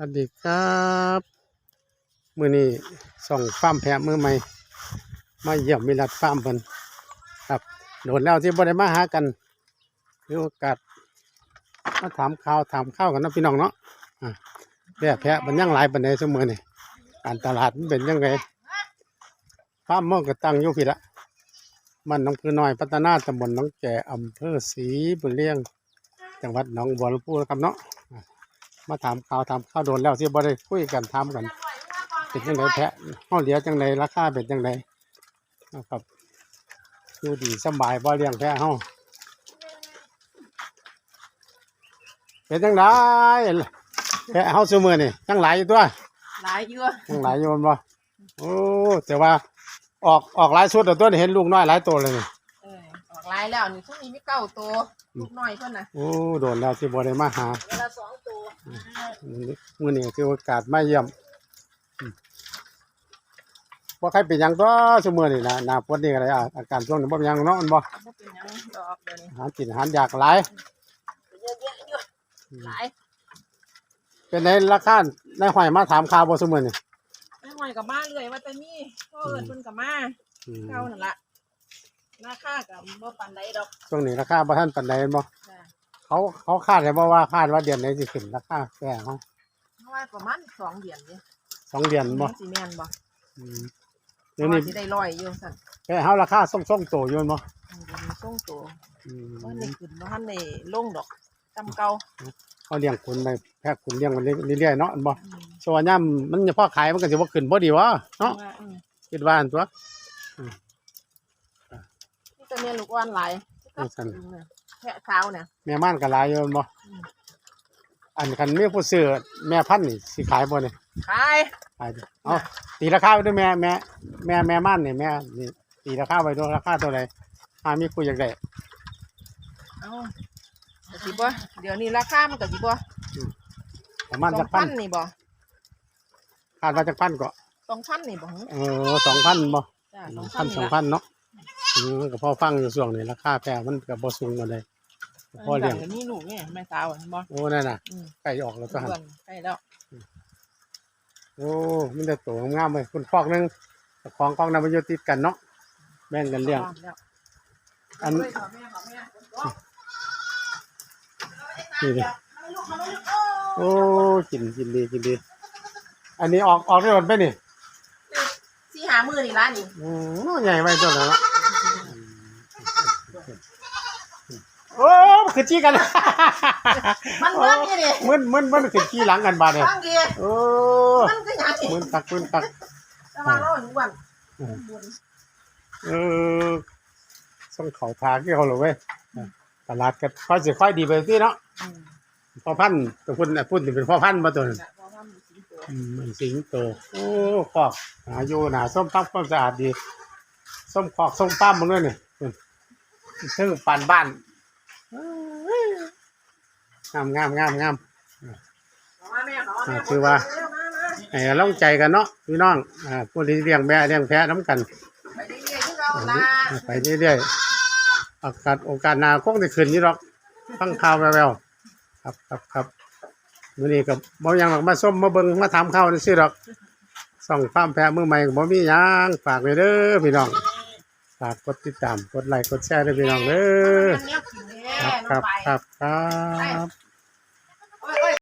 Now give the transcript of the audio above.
สวัสดีครับมือนี้ส่องฟาร์มแพะมือใหม่มาเยี่ยมมิรัดฟาร์มเพิ่นครับโดนแล้วที่บ่ได้มาหากันมีโอกาสมาถามข่าวถามข้าวกันนะพี่น้องเนาะอะแพะแพะมันยังหลายปันใดเสมอนี่การตลาดมันเป็นยังไงฟาร์มมันก็ตั้งอยู่พี่ละมันน้องพือน้อยพัฒนาตำบลน้องแก่อำเภอศรีบุญเลี้ยง จังหวัดหนองบัวลำพูนะครับเนาะ มาถามข่าวถามข้าวโดนแล้วที่บ่ได้คุยกันถามกัน เป็นจังไดแพะเฮาเหลียจังไดราคาเป็นจังไดนะครับอยู่ดีสำบายบ่เลี้ยงแพะเฮาเป็นจังไดแพะเฮาซุมื้อนี่จังหลายอยู่ตัวหลายเยอะจังหลายอยู่แม่นบ่โอ้แต่ว่าออกออกหลายชุดแล้วตัวนี้เห็นลูกน้อยหลายตัวเลยนี่เออออก หลายแล้วนี่ช่วงนี้มีเก้าตัวลูกน้อยเพิ่นน่ะโอ้โดนแล้วที่บ่ได้มาหาเวลาสองตัวมื้อนี้คือโอกาสมาเยี่ยมอืมบ่ใครเป็นหยังตัวซุมื้อนี่นะหน้าฝนนี่ก็ได้อะอาการช่วงนี้บ่เป็นหยังเนาะมันบ่บ่เป็นหยังดอกเดี๋ยวนี้อาหารกินอาหารอยากหลายเยอะแยะเยอะหลายเป็นในราคาในห้อยมาถามข่าวบ่ซุมื้อนี่ไอ้หอยกับมาเรื่อยว่าแต่นี่พ่อเอิ้นเพิ่นกับมาอืมเก้านั่นล่ะ ราคากับบ่ปานใดดอกช่วงนี้ราคาบ่ทันปานใดแม่นบ่จ้ะเขาเขาคาดได้บ่ว่าคาดว่าเดือนไหนสิขึ้นราคาแก่เฮาเพราะว่าประมาณสองเดือนนี่สองเดือนบ่สิแม่นบ่อืมเพเดี๋ยวราะนี้ว่าสิได้ร้อยอยู่ซั่นแก่เฮาราคาส่งๆโตอยู่แม่นบ่อืมเดี๋ยวนี้ส่งตัวอืมบ่ได้ขึ้นบ่ทันได้ลงดอกจำเก่าเขาเลี้ยงขุนไปแพะขุนเลี้ยงมันเรื่อยๆเนาะอันบ่อืมส่วนย่ํมันจะพอขายมันก็สิบ่ขึ้นบ่ดีวะเนาะ ว่าอืม คิดว่าอันตัว นี่จะมีลูกอ่อนหลายจังซั่นแพะขาวเนี่ยแม่ม่านก็หลายอยู่แม่นบ่อืมอันคันมีผู้ซื้อแม่พันธุ์นี่สิขายบ่นี่ขายขายดิเอาตีราคาไปด้วยแม่แม่แม่แม่ม่านนี่แม่นี่ตีราคาไปด้วยราคาเท่าไหร่หามีผู้อยากได้เอากะสิบ่เดี๋ยวนี้ราคามันกะสิบ่ประมาณสอจังกพัพันนนี่บ่คาดว่าจักพันก็สองพันนี่บ่หึเออสองพันบ่จ้าสสอองงพัพันนสองพันนี่ละเนาะ อืมก็พอฟังอยู่ช่วงนี้ราคาแพงมันก็บ่สูงมาเลยพอเลี้ยงอันนี้ลูกเนี่ยแม่สาวเห็นบ่โอ้นั่นน่ะอืมใกล้ออกแล้วก็หันเพื่อนใกล้แล้วโอ้มันได้ตัวงามๆเลยคุณฟอกหนึงเจ้าของกองนำมาอยู่ติดกันเนาะแบ่งกันเลี้ยงแล้วอันเฮ้ยขอแม่ขอแม่นี่ดิโอ้กินกินดีกินดี อันนี้ออกออกได้หมดไปนี่สี่หามือนี่ละนี่โอ้ใหญ่ไปตัวนั้นละ โอ้มันคือจี้กันมันเบิ่งนี่ดิมึนมึนมันคือจี้หลังกันบาดเนี่ยฟังดีโอ้มันก็หยังนี่มึนตักมึนตักแต่ว่าเราอยู่วันเออส่งเขาทางที่เขาเลยเว้ยตลาดก็ค่อยสิค่อยดีไปที่เนาะอืมพ่อพันธุ์ตัวพุ่นน่ะพุ่นนี่เป็นพ่อพันธุ์มาตัวนึงแต่เพราะว่ามีสิงโตอืมมันสิงโตโอ้คอกหาอยู่หนาส้มตั้มความสะอาดดี ส้มคอกส้มปั้มมันด้วยนี่พุ่นซึ่งปานบ้าน งามงามงามงามขอมาแม่ขอแม่อ่าคือว่าเร็วมามาให้ร่องใจกันเนาะพี่น้องอ่าผู้ที่เลี้ยงแม่เลี้ยงแพะน้ำกัน ไปเรื่อยๆที่เราละไปเรื่อยๆโอกาสโอกาสหนาคงจะขึ้นนี่หรอกฟังข่าวแววๆครับครับครับมื้อนี้ก็บ่หยังหรอกมาส้มมาเบิ่งมาถามข่าวนี่สิหรอกส่องฟาร์มแพะมือใหม่ก็บ่มีหยังฝากไว้เด้อพี่น้องฝากกดติดตามกดไลค์กดแชร์ด้วยพี่น้องเด้อ ครับครับครับครับ